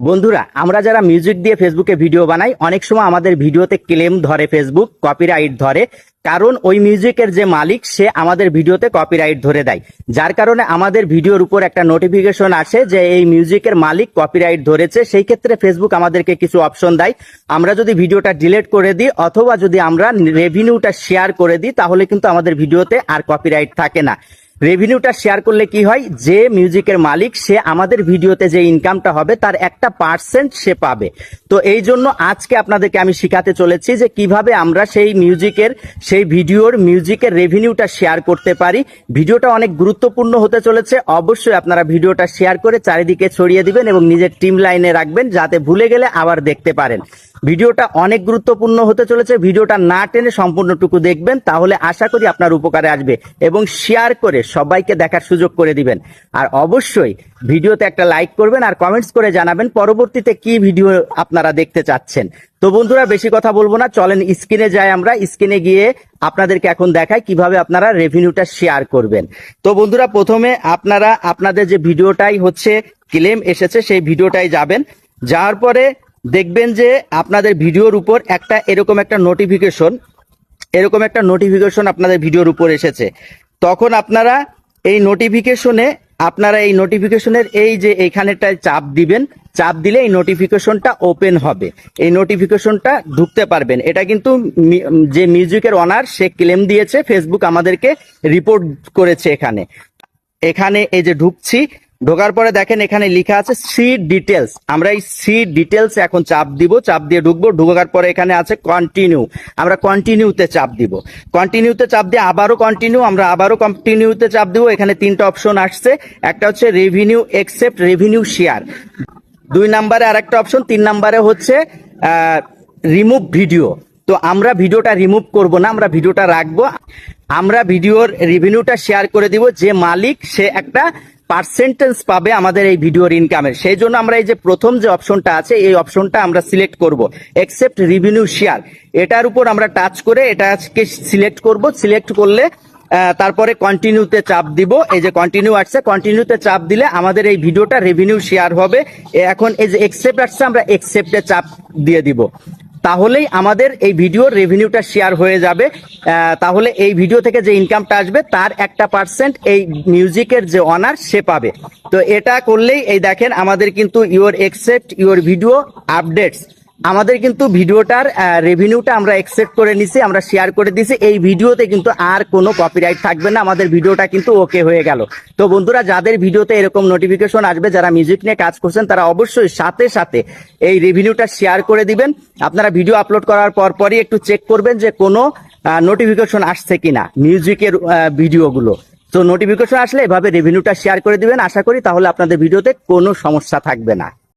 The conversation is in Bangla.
বন্ধুরা, আমরা যারা মিউজিক দিয়ে ফেসবুকে ভিডিও বানাই, অনেক সময় আমাদের ভিডিওতে ক্লেম ধরে ফেসবুক কপিরাইট ধরে। কারণ ওই মিউজিকের যে মালিক, সে আমাদের ভিডিওতে কপিরাইট ধরে দেয়। যার কারণে আমাদের ভিডিওর উপর একটা নোটিফিকেশন আসে যে এই মিউজিকের মালিক কপিরাইট ধরেছে, সেই ক্ষেত্রে ফেসবুক আমাদেরকে কিছু অপশন দেয়। আমরা যদি ভিডিওটা ডিলিট করে দিই, অথবা যদি আমরা রেভিনিউটা শেয়ার করে দিই, তাহলে কিন্তু আমাদের ভিডিওতে আর কপিরাইট থাকে না। রেভিনিউটা শেয়ার করলে কি হয়? যে মিউজিকের মালিক, সে আমাদের ভিডিওতে যে ইনকামটা হবে, তার একটা পার্সেন্ট সে পাবে। তো এই জন্য আজকে আপনাদেরকে আমি শিখাতে চলেছি যে কীভাবে আমরা সেই মিউজিকের সেই ভিডিওর মিউজিকের রেভিনিউটা শেয়ার করতে পারি। ভিডিওটা অনেক গুরুত্বপূর্ণ হতে চলেছে। অবশ্যই আপনারা ভিডিওটা শেয়ার করে চারিদিকে ছড়িয়ে দিবেন এবং নিজের টিম লাইনে রাখবেন, যাতে ভুলে গেলে আবার দেখতে পারেন। ভিডিওটা অনেক গুরুত্বপূর্ণ হতে চলেছে। ভিডিওটা না টেনে সম্পূর্ণটুকু দেখবেন, তাহলে আশা করি আপনার উপকারে আসবে এবং শেয়ার করে সবাইকে দেখার সুযোগ করে দিবেন। আর অবশ্যই ভিডিওতে একটা লাইক করবেন আর কমেন্টস করে জানাবেন পরবর্তীতে কি ভিডিও আপনারা দেখতে চাচ্ছেন। তো বন্ধুরা, বেশি কথা বলব না, চলেন স্ক্রিনে যাই আমরা। স্ক্রিনে গিয়ে আপনাদেরকে এখন দেখাই কীভাবে আপনারা রেভিনিউটা শেয়ার করবেন। তো বন্ধুরা, প্রথমে আপনারা, আপনাদের যে ভিডিওটাই হচ্ছে ক্লেম এসেছে, সেই ভিডিওটাই যাবেন। যাওয়ার পরে দেখবেন যে আপনাদের ভিডিওর উপর একটা এরকম একটা নোটিফিকেশন এরকম একটা নোটিফিকেশন আপনাদের ভিডিওর উপর এসেছে। তখন আপনারা এই নোটিফিকেশনে আপনারা এই নোটিফিকেশনের এই যে এইখানেটায় চাপ দিবেন, চাপ দিলে এই নোটিফিকেশনটা ওপেন হবে। এই নোটিফিকেশনটা ঢুকতে পারবেন। এটা কিন্তু যে মিউজিকের অনার সে ক্লেম দিয়েছে। ফেসবুক আমাদেরকে রিপোর্ট করেছে এখানে। এখানে এই যে ঢুকছি ঢোকার পরে দেখেন এখানে লেখা আছে সি ডিটেলস আমরা এই সি ডিটেলস এখন চাপ দিব, চাপ দিয়ে ঢুকবো। ঢুকার পরে এখানে আছে কন্টিনিউ আমরা কন্টিনিউতে চাপ দিব। কন্টিনিউতে চাপ দিয়ে আবারও কন্টিনিউ আমরা আবারও কন্টিনিউতে চাপ দিব। এখানে তিনটা অপশন আসছে। একটা হচ্ছে রেভিনিউ এক্সেপ্ট রেভিনিউ শেয়ার দুই নাম্বারে আরেকটা অপশন তিন নাম্বারে হচ্ছে রিমুভ ভিডিও তো আমরা ভিডিওটা রিমুভ করব না, আমরা ভিডিওটা রাখব। আমরা ভিডিওর রেভিনিউটা শেয়ার করে দিব যে মালিক, সে একটা পার্সেন্টেজ পাবে আমাদের এই ভিডিওর ইনকামের সেই জন্য আমরা এই যে প্রথম যে অপশনটা আছে, এই অপশনটা আমরা সিলেক্ট করব। এক্সেপ্ট রিভিনিউ শেয়ার এটার উপর আমরা টাচ করে এটাকে সিলেক্ট করব। সিলেক্ট করলে তারপরে কন্টিনিউতে চাপ দিব। এই যে কন্টিনিউ আসছে কন্টিনিউতে চাপ দিলে আমাদের এই ভিডিওটা রেভিনিউ শেয়ার হবে। এখন এই যে এক্সেপ্ট আসছে, আমরা এক্সেপ্টে চাপ দিয়ে দিব। তাহলেই আমাদের এই ভিডিওর রেভিনিউটা শেয়ার হয়ে যাবে। তাহলে এই ভিডিও থেকে যে ইনকামটা আসবে, তার একটা পার্সেন্ট এই মিউজিকের যে অনার সে পাবে। তো এটা করলেই এই দেখেন আমাদের কিন্তু your accept your video updates আমাদের কিন্তু ভিডিওটার রেভিনিউটা আমরা একসেপ্ট করে নিছি, আমরা শেয়ার করে দিছি। এই ভিডিওতে কিন্তু আর কোনো কপিরাইট থাকবে না, আমাদের ভিডিওটা কিন্তু ওকে হয়ে গেল। তো বন্ধুরা, যাদের ভিডিওতে এরকম নোটিফিকেশন আসবে, যারা মিউজিক নিয়ে কাজ করছেন, তারা অবশ্যই সাথে সাথে এই রেভিনিউটা শেয়ার করে দিবেন। আপনারা ভিডিও আপলোড করার পর পরই একটু চেক করবেন যে কোনো নোটিফিকেশন আসছে কিনা মিউজিকের ভিডিওগুলো তো নোটিফিকেশন আসলে এভাবে রেভিনিউটা শেয়ার করে দিবেন। আশা করি তাহলে আপনাদের ভিডিওতে কোনো সমস্যা থাকবে না।